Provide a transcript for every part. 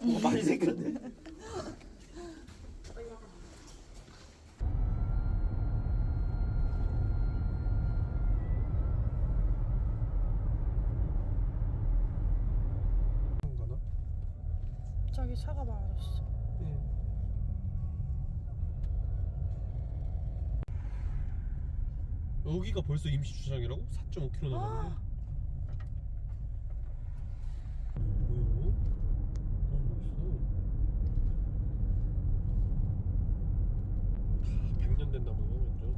뭐가 많이 생겼네. 저기 차가 많아졌어. 여기가 벌써 임시 주차장이라고? 4.5km 남았네. 뭐야? 너무 멋있어. 다 100년 된 나무야 완전.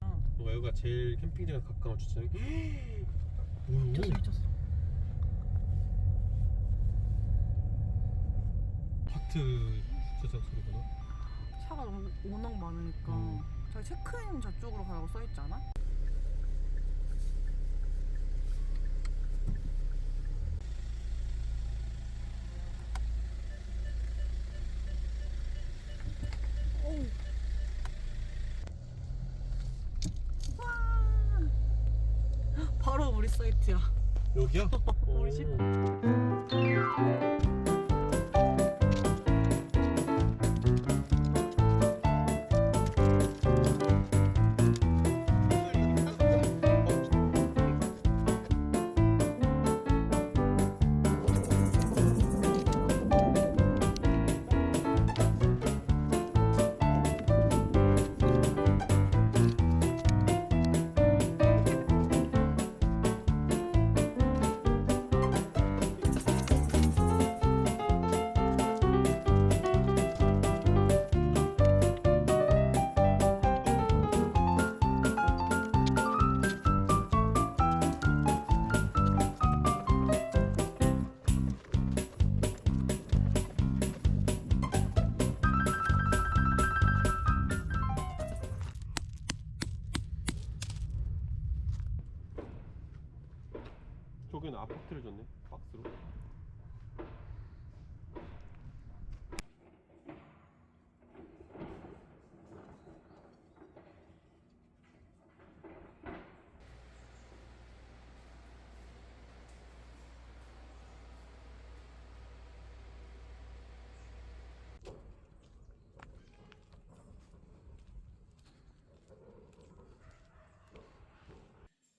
어, 여기가 제일 캠핑장에 가까운 주차장이. 뭐야? 미쳤어 미쳤어. 하트 주차장 소리구나. 차가 너무 워낙 많으니까. 음. 저기 체크인 저쪽으로 가라고 써있지 않아? 바로 우리 사이트야. 여기야? 우리 집? 아파트를 줬네 박스로.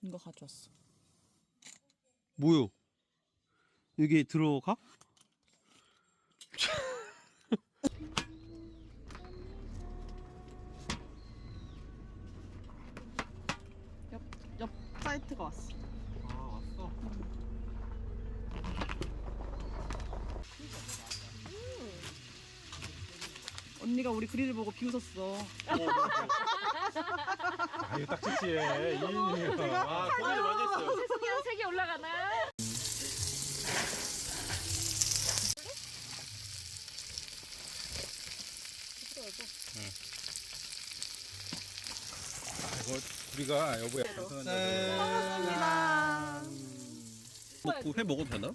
이거 가져왔어. 뭐요? 여기 들어가? 옆, 옆 사이트가 왔어. 언니가 우리 그릴을 보고 비웃었어. 아 이거 딱 좋지해 이인이가 아 고민을 많이 했어요. 그냥 색이 올라가나? 이거 우리가 여보야 반갑습니다. 먹고 회 먹어도 되나?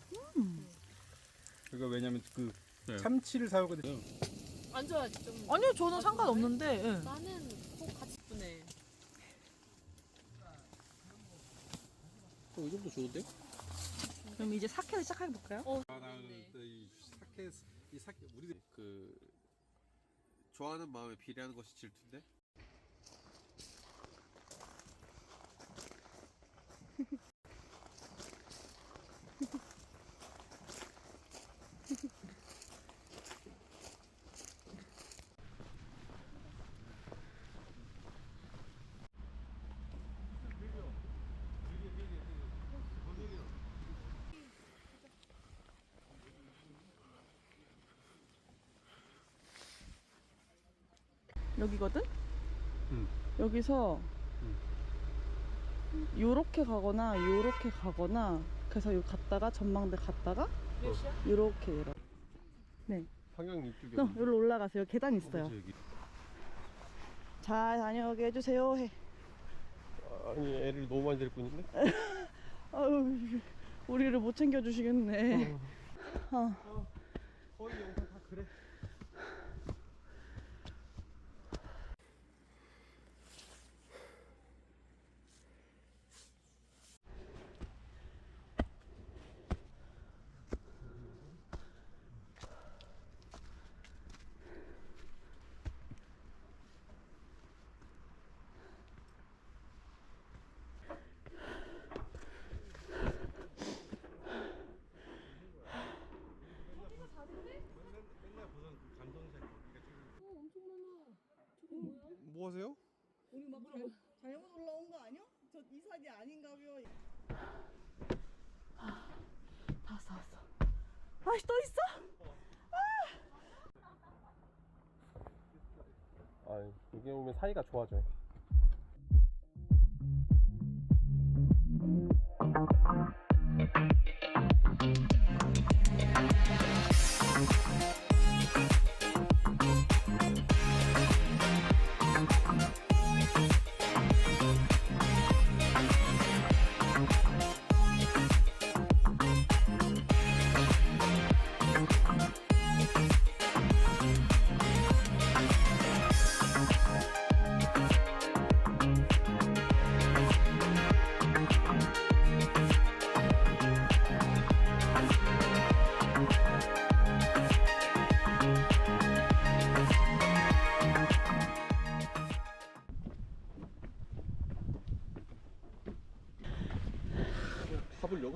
그거 왜냐면 그 네. 참치를 사오거든 안 좋아하지 좀. 아니요, 저는 상관없는데. 예. 나는 꼭 같이 보내. 어, 이 정도 좋은데? 그럼 이제 사케를 시작해 볼까요? 어. 아, 나는 또이 사케 이 사케 우리 그 좋아하는 마음에 비례하는 것이 질투인데? 여기거든? 응. 여기서 요렇게 가거나 요렇게 가거나 그래서 여기 갔다가 전망대 갔다가 몇 시야? 요렇게 이렇게 방향 이쪽에 너 여기로 올라가세요 계단 있어요 여기. 잘 다녀오게 해주세요 해 아니 애를 너무 많이 데리고 있는데? 아유 우리를 못 챙겨주시겠네. 어. 거의 영상 다 그래. 뭐 하세요? 우리 막 잘, 잘못 올라온 거 아니야? 저 이삭이 아닌가요? 다 왔어, 왔어. 아씨, 또 있어? 아 여기 오면 사이가 좋아져.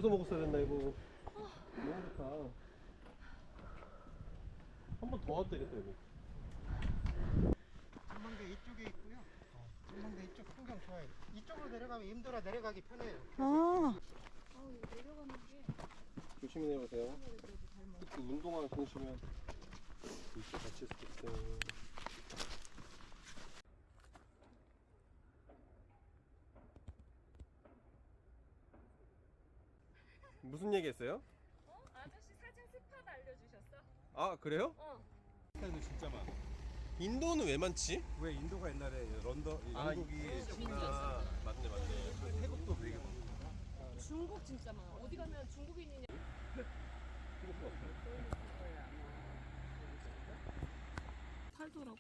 여기서 먹었어야 됐나 이거. 너무 좋다. 한 번 더 와도 되겠다 여기. 전망대 이쪽에 있고요. 전망대 이쪽 풍경 좋아요. 이쪽으로 내려가면 임도라 내려가기 편해요. 아, 조심히 내려가세요. 특히 운동화 신으시면 이렇게 다칠 수도 있어요. 무슨 얘기 했어요? 아저씨 사진 스팟 알려주셨어? 아 그래요? 어. 스타일도 진짜 많아. 인도는 왜 많지? 왜 인도가 옛날에 런던, 이 아, 영국이 아, 맞네 맞네. 태국도 되게 많아. 중국 진짜 많아. 어디 가면 중국인이냐. 팔더라고.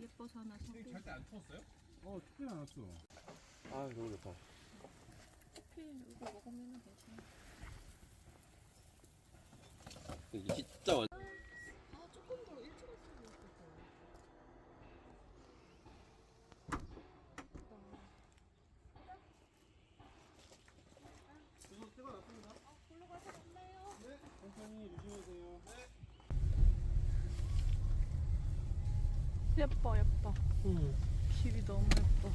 예뻐서 하나 사고. 절대 안 추웠어요? 어, 춥진 않았어. 아 너무 좋다. 커피 이거 먹으면 괜찮아. 진짜 완. 아 조금 더 일찍 왔으면 좋겠다. 천천히 조심하세요. 예뻐, 예뻐. 길이 너무 예뻐.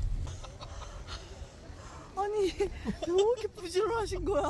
아니, 왜 이렇게 부지런하신 거야?